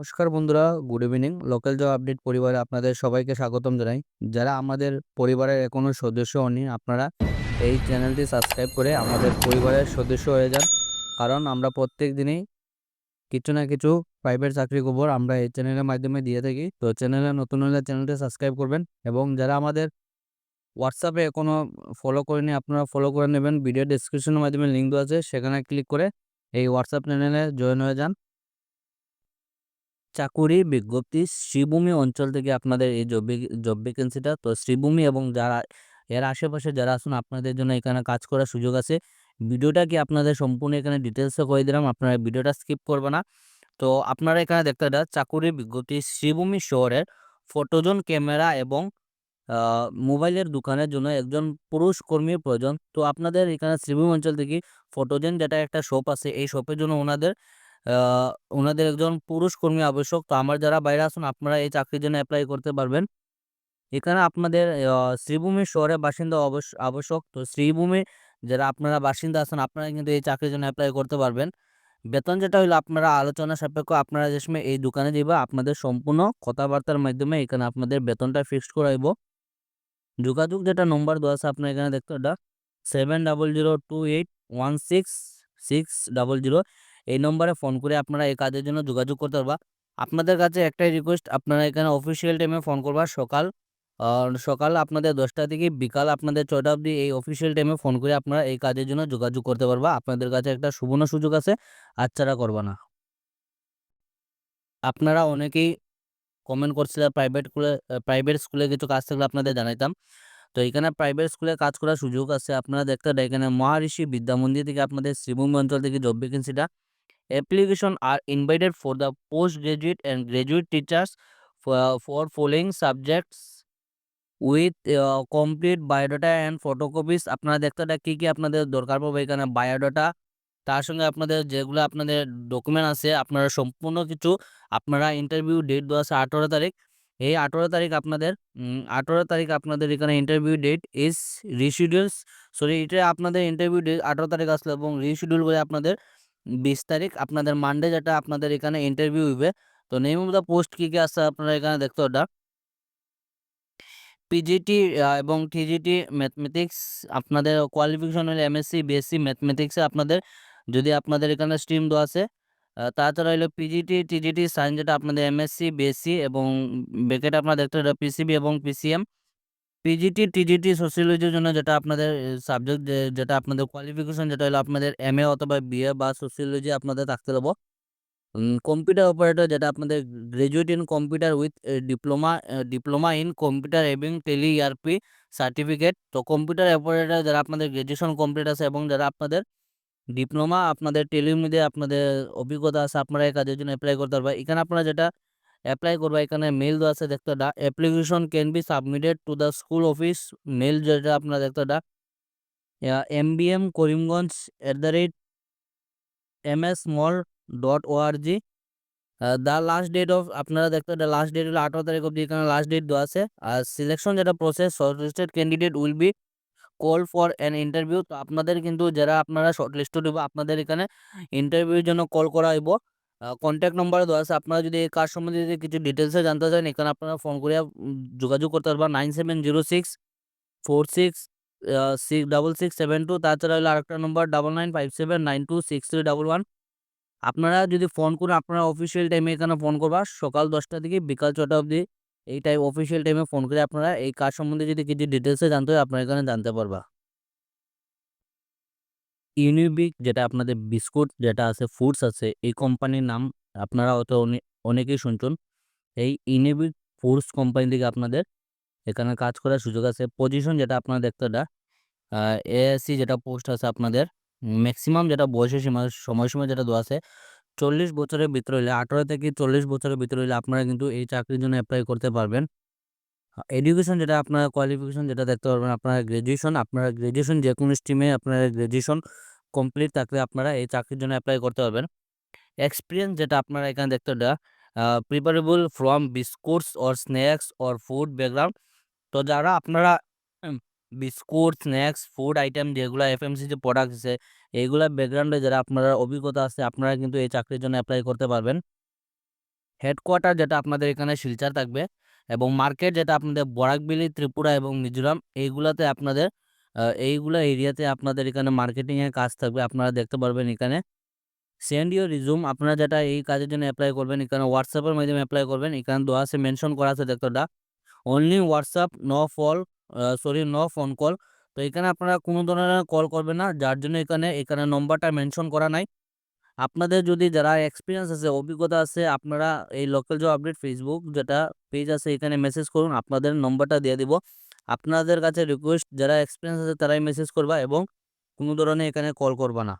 নমস্কার বন্ধুরা good evening local job update পরিবারে আপনাদের সবাইকে স্বাগতম জানাই। যারা আমাদের পরিবারের এখনও সদস্য হননি, আপনারা এই চ্যানেলটি সাবস্ক্রাইব করে আমাদের পরিবারের সদস্য হয়ে যান। কারণ আমরা প্রত্যেক দিনই কিছু না কিছু প্রাইভেট চাকরি খবর আমরা এই চ্যানেলের মাধ্যমে দিয়ে থাকি। তো চ্যানেলে নতুন হলে চ্যানেলটি সাবস্ক্রাইব করবেন এবং যারা আমাদের হোয়াটসঅ্যাপে এখনও ফলো করেনি আপনারা ফলো করে নেবেন। ভিডিও ডিসক্রিপশনের মাধ্যমে লিঙ্ক দেওয়া আছে, সেখানে ক্লিক করে এই হোয়াটসঅ্যাপ চ্যানেলে জয়েন হয়ে যান। চাকুরি বিজ্ঞপ্তি শ্রীভূমি অঞ্চল থেকে আপনাদের এই জব জব ভ্যাকেন্সিটা তো শ্রীভূমি এবং যারা, এর আশেপাশে যারা আছেন, আপনাদের জন্য এখানে কাজ করার সুযোগ আছে। ভিডিওটা কি আপনাদের সম্পূর্ণ এখানে ডিটেলসে করে দিলাম, আপনারা ভিডিওটা স্কিপ করবে না। তো আপনারা এখানে দেখতে এটা চাকুরি বিজ্ঞপ্তি শ্রীভূমি শহরের ফটোজন ক্যামেরা এবং মোবাইলের দোকানের জন্য একজন পুরুষ কর্মীর প্রয়োজন। তো আপনাদের এখানে শ্রীভূমি অঞ্চল থেকে ফটোজেন যেটা একটা শপ আছে, এই শপের জন্য ওনাদের ওনাদের একজন পুরুষ কর্মী আবশ্যক। তো আমার যারা বাইরে আছেন, আপনারা এই চাকরির জন্য অ্যাপ্লাই করতে পারবেন। এখানে আপনাদের শ্রীভূমি শহরে বাসিন্দা অবশ্য আবশ্যক। তো শ্রীভূমি যারা আপনারা বাসিন্দা আছেন, আপনারা কিন্তু এই চাকরির জন্য অ্যাপ্লাই করতে পারবেন। বেতন যেটা হইল, আপনারা আলোচনা সাপেক্ষ আপনারা যে সময় এই দোকানে যাইবা, আপনাদের সম্পূর্ণ কথাবার্তার মাধ্যমে এখানে আপনাদের বেতনটা ফিক্সড করাইব। যোগাযোগ যেটা নম্বর দেওয়া আছে আপনার এখানে দেখতে এটা seven double zero two eight one six six double zero এই নম্বরে ফোন করে আপনারা এই কাজের জন্য যোগাযোগ করতে পারবা। আপনাদের কাছে একটাই রিকোয়েস্ট আপনারা এখানে অফিসিয়াল টাইমে ফোন করবা। সকাল সকাল আপনাদের দশটা থেকে বিকাল আপনাদের ছটা অবধি এই অফিসিয়াল টাইমে ফোন করে আপনারা এই কাজের জন্য যোগাযোগ করতে পারবা। আপনাদের কাছে একটা সুবর্ণ সুযোগ আছে আচ্ছাড়া করবা না। আপনারা অনেকেই কমেন্ট করছিলেন প্রাইভেট স্কুলে প্রাইভেট স্কুলে কিছু কাজ থাকলে আপনাদের জানাইতাম। তো এখানে প্রাইভেট স্কুলে কাজ করার সুযোগ আছে। আপনারা দেখতে এখানে মহারিষি বিদ্যা মন্দির থেকে আপনাদের শ্রীভূমি অঞ্চল থেকে জব ভ্যাকেন্সিটা Are invited for the postgraduate and graduate teachers for, for following subjects with uh, complete biodata and photocopies. আপনারা দেখতে কী কী আপনাদের দরকার পড়বে এখানে বায়োডাটা তার সঙ্গে আপনাদের যেগুলো আপনাদের ডকুমেন্ট আছে আপনারা সম্পূর্ণ কিছু আপনারা ইন্টারভিউ ডেট দেওয়া আছে আঠেরো তারিখ এই আঠেরো তারিখ আপনাদের আঠেরো তারিখ আপনাদের এখানে interview date is reschedules sorry এটা আপনাদের ইন্টারভিউ ডেট আঠেরো তারিখ আসলে এবং রিশিডিউল বলে আপনাদের বিশ তারিখ। আপনাদের মানডে যেটা আপনাদের এখানে ইন্টারভিউ হইবে তো নেম অফ দ্য পোস্ট কী কী আছে আপনারা এখানে দেখতে ওটা? পিজিটি এবং টিজিটি ম্যাথমেটিক্স আপনাদের কোয়ালিফিকেশন হলে এমএসসি বিএসসি ম্যাথমেটিক্সে আপনাদের। যদি আপনাদের এখানে স্ট্রিম দেওয়া আছে তাছাড়া হলো পিজিটি টিজিটি সায়েন্স যেটা আপনাদের এমএসসি বিএসসি এবং, ব্যাকেট আপনারা দেখতে পিসিবি এবং পিসিএম পিজিটি টিজিটি সোসিওলজির জন্য যেটা আপনাদের সাবজেক্ট যেটা আপনাদের কোয়ালিফিকেশন যেটা হলো আপনাদের এম এ অথবা বিএ বা সোসিওলজি আপনাদের থাকতে দেবো। কম্পিউটার অপারেটর যেটা আপনাদের graduate in computer with diploma diploma in computer এবং টেলি ইআরপি সার্টিফিকেট তো কম্পিউটার অপারেটর যারা আপনাদের গ্রাজুয়েশন কমপ্লিট আছে এবং যারা আপনাদের ডিপ্লোমা আপনাদের টেলিমিডিয়া আপনাদের অভিজ্ঞতা আছে, আপনারা এই কাজের জন্য অ্যাপ্লাই করতে পারবেন। এখানে আপনারা যেটা অ্যাপ্লাই করবা। এখানে মেল দেওয়া আছে, দেখতে the application can be submitted to the school office mail যেটা আপনারা দেখতে the M B M Karimganj at the rate M S mall dot O R G the last date of আপনারা দেখতে দ্য লাস্ট ডেট হলো আঠারো তারিখ অব্দি এখানে লাস্ট ডেট দেওয়া আছে। আর সিলেকশন যেটা process shortlisted candidate will be call for an interview তো আপনাদের কিন্তু, যারা আপনারা শর্টলিস্টেড হইব, আপনাদের এখানে ইন্টারভিউর জন্য কল করা হইব। কন্ট্যাক্ট নম্বর দেওয়া আছে। আপনারা যদি এই কাজ সম্বন্ধে যদি কিছু ডিটেলসে জানতে চান, এখানে আপনারা ফোন করে যোগাযোগ করতে পারবেন। Nine seven zero six four six six double six seven two, তাছাড়া হলো আরেকটা number double nine five seven nine two six three double one আপনারা যদি ফোন করেন, আপনারা অফিসিয়াল টাইমে এখানে ফোন করবা। সকাল দশটা থেকে বিকাল ছটা অবধি এই টাইম অফিসিয়াল টাইমে ফোন করে আপনারা এই কাজ সম্বন্ধে যদি কিছু ডিটেলসে জানতে হয়, আপনারা এখানে জানতে পারবা। ইউনিবিক যেটা আপনাদের বিস্কুট, যেটা আছে ফুডস আছে, এই কোম্পানির নাম আপনারা হয়তো অনেকেই শুনছেন। এই ইউনিবিক ফুডস কোম্পানি থেকে আপনাদের এখানে কাজ করার সুযোগ আছে। পজিশন যেটা আপনারা দেখতে এটা এএসসি যেটা পোস্ট আছে আপনাদের ম্যাক্সিমাম যেটা বয়সের সীমা সময়সীমা যেটা দেওয়া আছে, চল্লিশ বছরের ভিতরে হলে আঠারো থেকে চল্লিশ বছরের ভিতরে হলে আপনারা কিন্তু এই চাকরির জন্য অ্যাপ্লাই করতে পারবেন। এডুকেশন যেটা আপনারা কোয়ালিফিকেশন যেটা দেখতে পারবেন, আপনারা গ্র্যাজুয়েশন আপনারা গ্র্যাজুয়েশন যে কোনো স্ট্রিমে আপনারা গ্র্যাজুয়েশন কমপ্লিট থাকলে আপনারা এই চাকরির জন্য অ্যাপ্লাই করতে পারবেন। এক্সপিরিয়েন্স যেটা আপনারা এখানে দেখতে preparable from biscuits or snacks or food background তো যারা আপনারা বিস্কুট স্ন্যাক্স ফুড আইটেম যেগুলো এফএমসি যে প্রোডাক্ট আছে এইগুলা ব্যাকগ্রাউন্ডে যারা আপনারা অভিজ্ঞতা আছে, আপনারা কিন্তু এই চাকরির জন্য অ্যাপ্লাই করতে পারবেন। হেডকোয়ার্টার যেটা আপনাদের এখানে শিলচার থাকবে এবং মার্কেট যেটা আপনাদের বরাকবিলি, ত্রিপুরা এবং মিজোরাম, এইগুলাতে আপনাদের এইগুলা এরিয়াতে আপনাদের এখানে মার্কেটিংয়ের কাজ থাকবে। আপনারা দেখতে পারবেন এখানে। সেন্ড ইউর রিজুম আপনারা যেটা এই কাজের জন্য অ্যাপ্লাই করবেন, এখানে হোয়াটসঅ্যাপের মাধ্যমে অ্যাপ্লাই করবেন। এখানে দেওয়া আছে মেনশন করা আছে দেখতোটা। Only WhatsApp no fall sorry no phone call তো এখানে আপনারা কোনো ধরনের কল করবেন না, যার জন্য এখানে এখানে নম্বরটা মেনশন করা নাই। আপনাদের যদি যারা এক্সপিরিয়েন্স আছে, অভিজ্ঞতা আছে, আপনারা এই লোকাল জব আপডেট ফেসবুক যেটা পেজ আছে, এখানে মেসেজ করুন, আপনাদের নম্বরটা দিয়ে দিব। আপনাদের কাছে রিকোয়েস্ট যারা এক্সপিরিয়েন্স আছে তারাই মেসেজ করবা এবং কোনো ধরনের এখানে কল করবা না।